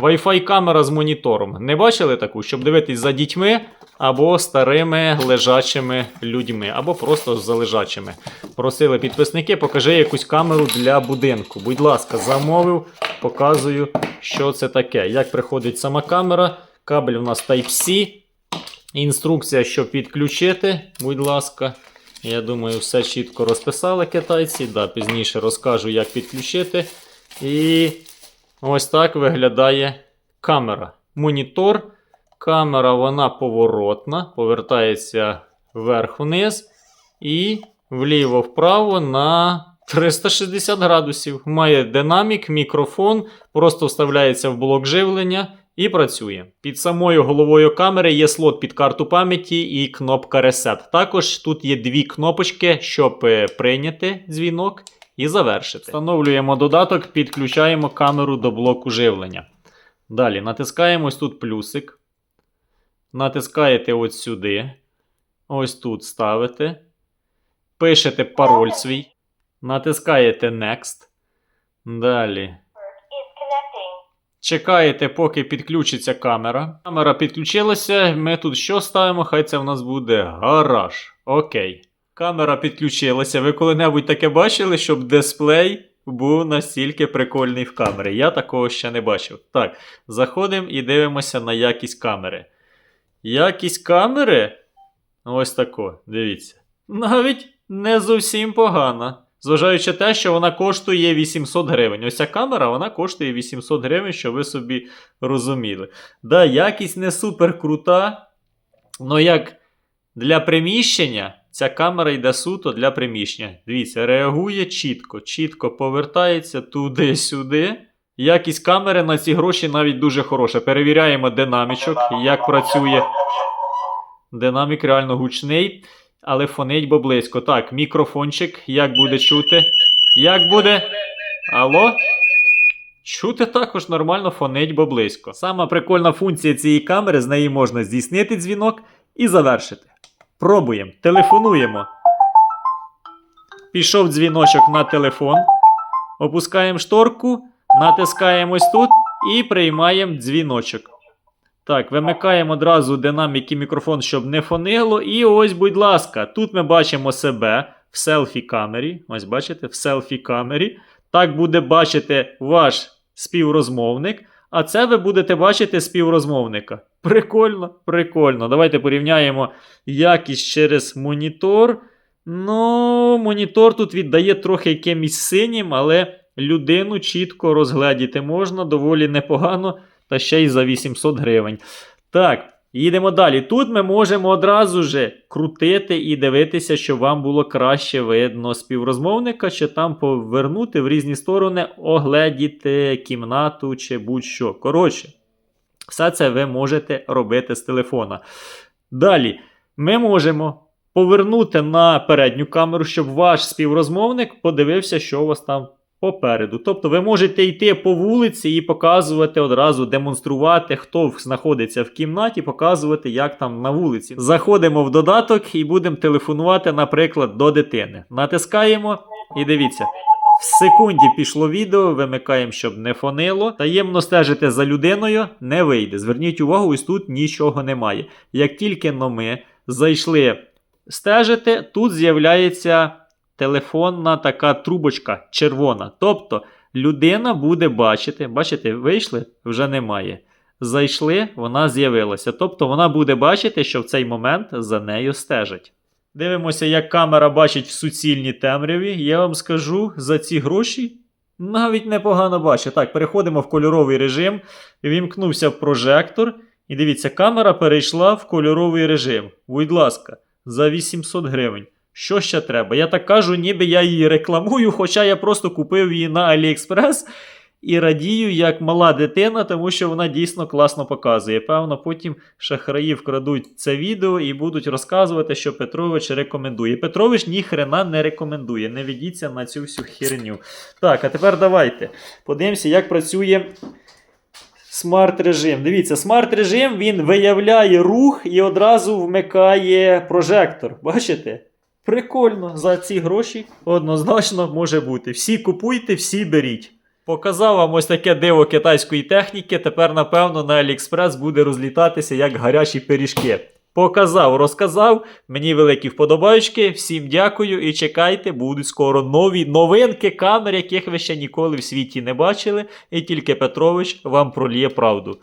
Wi-Fi камера з монітором. Не бачили таку, щоб дивитись за дітьми або старими лежачими людьми, або просто за лежачими. Просили підписники, покажи якусь камеру для будинку. Будь ласка, замовив, показую, що це таке. Як приходить сама камера. Кабель у нас Type-C. Інструкція, щоб підключити, будь ласка. Я думаю, все чітко розписали китайці. Да, пізніше розкажу, як підключити. І ось так виглядає камера. Монітор. Камера вона поворотна, повертається вверх-вниз і вліво-вправо на 360 градусів. Має динамік, мікрофон, просто вставляється в блок живлення і працює. Під самою головою камери є слот під карту пам'яті і кнопка Reset. Також тут є дві кнопочки, щоб е, прийняти дзвінок і завершити. Встановлюємо додаток, підключаємо камеру до блоку живлення. Далі натискаємо ось тут плюсик. Натискаєте ось сюди. Ось тут ставите. Пишете пароль свій. Натискаєте Next. Далі. Чекаєте, поки підключиться камера. Камера підключилася. Ми тут що ставимо? Хай це в нас буде гараж. Окей. Камера підключилася. Ви коли-небудь таке бачили, щоб дисплей був настільки прикольний в камері? Я такого ще не бачив. Так, заходимо і дивимося на якість камери. Якість камери. Ось тако, дивіться. Навіть не зовсім погана. Зважаючи те, що вона коштує 800 гривень. Ось ця камера вона коштує 800 гривень, щоб ви собі розуміли. Да, якість не супер крута. але як для приміщення, ця камера йде суто для приміщення. Дивіться, реагує чітко, чітко повертається туди-сюди. Якість камери на ці гроші навіть дуже хороша. Перевіряємо динамічок, як працює. Динамік реально гучний, але фонить бо близько. Так, мікрофончик, як буде чути? Як буде? Алло? Чути також нормально фонить бо близько. Сама прикольна функція цієї камери, з неї можна здійснити дзвінок і завершити. Пробуємо, телефонуємо. Пішов дзвіночок на телефон. Опускаємо шторку, натискаємо ось тут і приймаємо дзвіночок. Так, вимикаємо одразу динамік і мікрофон, щоб не фонило. І ось, будь ласка, тут ми бачимо себе в селфі-камері. Ось бачите, в селфі-камері. Так буде бачити ваш співрозмовник. А це ви будете бачити співрозмовника. Прикольно, прикольно. Давайте порівняємо якість через монітор. Ну, монітор тут віддає трохи якимось синім, але людину чітко розгледіти можна доволі непогано, та ще й за 800 гривень. Так, їдемо далі. Тут ми можемо одразу же крутити і дивитися, щоб вам було краще видно співрозмовника, чи там повернути в різні сторони, огледіти кімнату чи будь-що. Коротше, все це ви можете робити з телефона. Далі, ми можемо повернути на передню камеру, щоб ваш співрозмовник подивився, що у вас там попереду. Тобто ви можете йти по вулиці і показувати одразу, демонструвати, хто знаходиться в кімнаті, показувати, як там на вулиці. Заходимо в додаток і будемо телефонувати, наприклад, до дитини. Натискаємо і дивіться. В секунді пішло відео, вимикаємо, щоб не фонило. Таємно стежити за людиною не вийде. Зверніть увагу, ось тут нічого немає. Як тільки но ми зайшли стежити, тут з'являється телефонна така трубочка червона. Тобто людина буде бачити, бачите, вийшли, вже немає. Зайшли, вона з'явилася. Тобто вона буде бачити, що в цей момент за нею стежать. Дивимося, як камера бачить в суцільній темряві. Я вам скажу, за ці гроші навіть непогано бачить. Так, переходимо в кольоровий режим. Вімкнувся в прожектор. І дивіться, камера перейшла в кольоровий режим. Будь ласка, за 800 гривень. Що ще треба? Я так кажу, ніби я її рекламую, хоча я просто купив її на AliExpress і радію як мала дитина, тому що вона дійсно класно показує. Певно, потім шахраї вкрадуть це відео і будуть розказувати, що Петрович рекомендує. Петрович ніхрена не рекомендує. Не ведіться на цю всю херню. Так, а тепер давайте подивимося, як працює. Смарт режим. Дивіться, смарт режим він виявляє рух і одразу вмикає прожектор. Бачите? Прикольно, за ці гроші однозначно може бути. Всі купуйте, всі беріть. Показав вам ось таке диво китайської техніки. Тепер, напевно, на AliExpress буде розлітатися як гарячі пиріжки. Показав, розказав. Мені великі вподобайки. Всім дякую і чекайте, будуть скоро нові новинки камер, яких ви ще ніколи в світі не бачили. І тільки Петрович вам проліє правду.